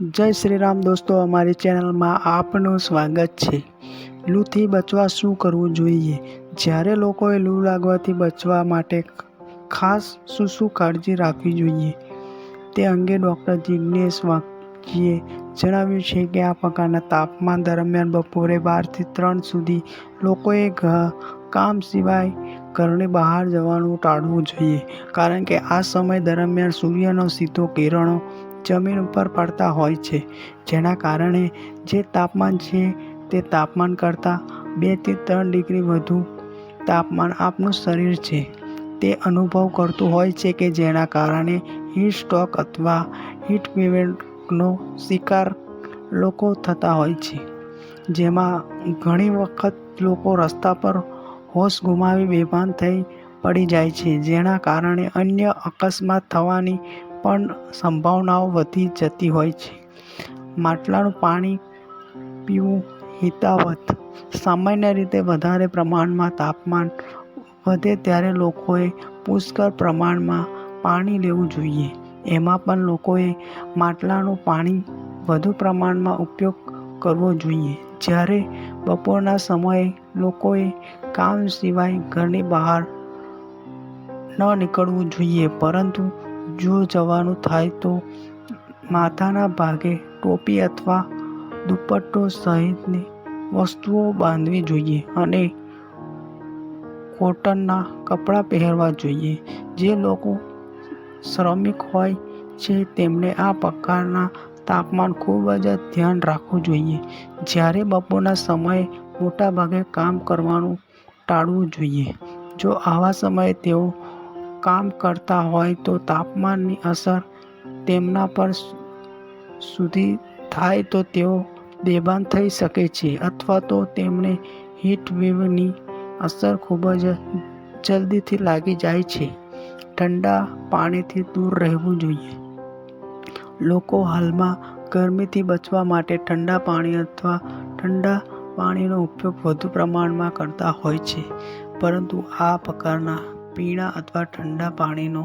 જય શ્રી રામ દોસ્તો, અમારી ચેનલમાં આપનું સ્વાગત છે. લૂથી બચવા શું કરવું જોઈએ? જ્યારે લોકોએ લૂ લાગવાથી બચવા માટે ખાસ શું શું કાળજી રાખવી જોઈએ? તે અંગે ડૉક્ટર જિજ્ઞેશ વાઘજીએ જણાવ્યું છે કે આ પ્રકારના તાપમાન દરમિયાન બપોરે બારથી ત્રણ સુધી લોકોએ કામ સિવાય ઘરની બહાર જવાનું ટાળવું જોઈએ. કારણ કે આ સમય દરમિયાન સૂર્યનો સીધો કિરણો જમીન ઉપર પડતા હોય છે. જેના કારણે જે તાપમાન છે તે તાપમાન કરતાં બેથી ત્રણ ડિગ્રી વધુ તાપમાન આપનું શરીર છે. તે અનુભવ કરતું હોય છે કે જેના કારણે હીટ સ્ટ્રોક અથવા હીટ વેવનો શિકાર લોકો થતા હોય છે. જેમાં ઘણી વખત લોકો રસ્તા પર હોશ ગુમાવી બેભાન થઈ પડી જાય છે. જેના કારણે અન્ય અકસ્માત થવાની પણ સંભાવનાઓ વધી જતી હોય છે. માટલાનું પાણી પીવું હિતાવત. સામાન્ય રીતે વધારે પ્રમાણમાં તાપમાન વધે ત્યારે લોકોએ પુષ્કળ પ્રમાણમાં પાણી લેવું જોઈએ. એમાં પણ લોકોએ માટલાનું પાણી વધુ પ્રમાણમાં ઉપયોગ કરવો જોઈએ. જ્યારે બપોરના સમયે લોકોએ કામ સિવાય ઘરની બહાર ન નીકળવું જોઈએ, પરંતુ જો જવાનું થાય તો માથાના ભાગે ટોપી અથવા દુપટ્ટો સહિતની વસ્તુઓ બાંધવી જોઈએ અને કોટનના કપડાં પહેરવા જોઈએ. જે લોકો શ્રમિક હોય છે, તેમને આ પ્રકારના તાપમાન ખૂબ જ ધ્યાન રાખવું જોઈએ. જ્યારે બપોરના સમયે મોટાભાગે કામ કરવાનું ટાળવું જોઈએ. જો આવા સમયે તેઓ કામ કરતા હોય તો તાપમાનની અસર તેમના પર સુધી થાય તો તેઓ બેભાન થઈ શકે છે અથવા તો તેમને હીટ વેવની અસર ખૂબ જ જલ્દીથી લાગી જાય છે. ઠંડા પાણીથી દૂર રહેવું જોઈએ. લોકો હાલમાં ગરમીથી બચવા માટે ઠંડા પાણી અથવા ઠંડા પાણીનો ઉપયોગ વધુ પ્રમાણમાં કરતા હોય છે, પરંતુ આ પ્રકારના પીણા અથવા ઠંડા પાણીનો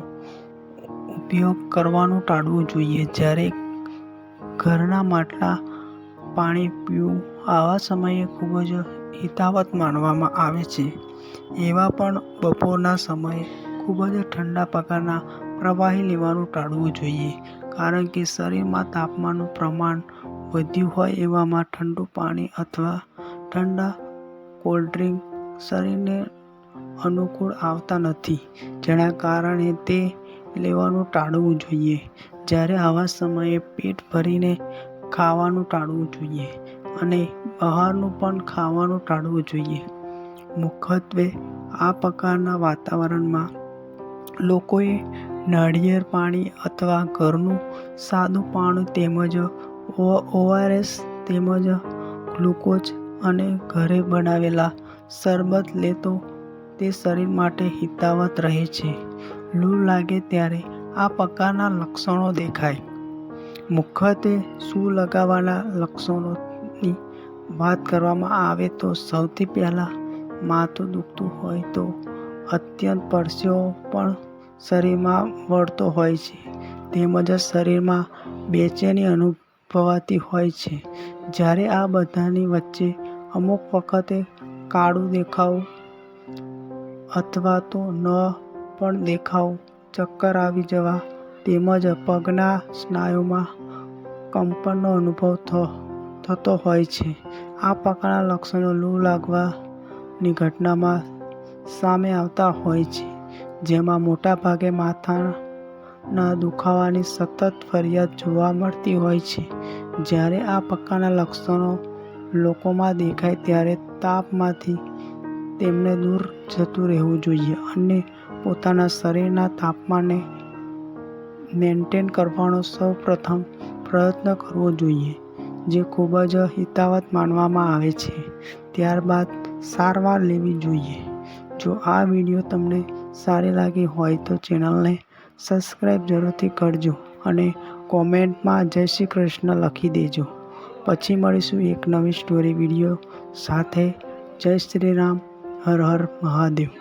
ઉપયોગ કરવાનું ટાળવું જોઈએ. જ્યારે ઘરના માટલા પાણી પીવું આવા સમયે ખૂબ જ હિતાવત માનવામાં આવે છે. એવા પણ બપોરના સમયે ખૂબ જ ઠંડા પ્રકારના પ્રવાહી લેવાનું ટાળવું જોઈએ. કારણ કે શરીરમાં તાપમાનનું પ્રમાણ વધ્યું હોય એવામાં ઠંડુ પાણી અથવા ઠંડા કોલ્ડ્રિંક શરીરને અનુકૂળ આવતા નથી. જેના કારણે તે લેવાનું ટાળવું જોઈએ. જ્યારે આવા સમયે પેટ ભરીને ખાવાનું ટાળવું જોઈએ અને બહારનું પણ ખાવાનું ટાળવું જોઈએ. મુખ્યત્વે આ પ્રકારના વાતાવરણમાં લોકોએ નાળિયેર પાણી અથવા ઘરનું સાદું પાણી તેમજ ઓઆરએસ તેમજ ગ્લુકોઝ અને ઘરે બનાવેલા શરબત લેતો તે શરીર માટે હિતાવત રહે છે. લૂ લાગે ત્યારે આ પ્રકારના લક્ષણો દેખાય. મુખ્યત્વે સૂ લગાવવાના લક્ષણોની વાત કરવામાં આવે તો સૌથી પહેલાં માથું દુખતું હોય તો અત્યંત પરસેવો પણ શરીરમાં વળતો હોય છે. તેમજ શરીરમાં બેચેની અનુભવાતી હોય છે. જ્યારે આ બધાની વચ્ચે અમુક વખતે કાળું દેખાવું અથવા તો ન પણ દેખાવું. ચક્કર આવી જવા. તેમજ પગના સ્નાયુમાં કંપનનો અનુભવ થતો હોય છે. આ પ્રકારના લક્ષણો લૂ લાગવાની ઘટનામાં સામે આવતા હોય છે, જેમાં મોટાભાગે માથાના દુખાવાની સતત ફરિયાદ જોવા મળતી હોય છે. જ્યારે આ પ્રકારના લક્ષણો લોકોમાં દેખાય, ત્યારે તાપમાંથી તેમને દૂર જતું રહેવું જોઈએ અને પોતાના શરીરના તાપમાનને મેન્ટેન કરવાનો સૌ પ્રથમ પ્રયત્ન કરવો જોઈએ, જે ખૂબ જ હિતાવત માનવામાં આવે છે. ત્યારબાદ સારવાર લેવી જોઈએ. જો આ વીડિયો તમને સારી લાગી હોય તો ચેનલને સબસ્ક્રાઈબ જરૂરથી કરજો અને કોમેન્ટમાં જય શ્રી કૃષ્ણ લખી દેજો. પછી મળીશું એક નવી સ્ટોરી વીડિયો સાથે. જય શ્રી રામ. હર હર મહાદેવ.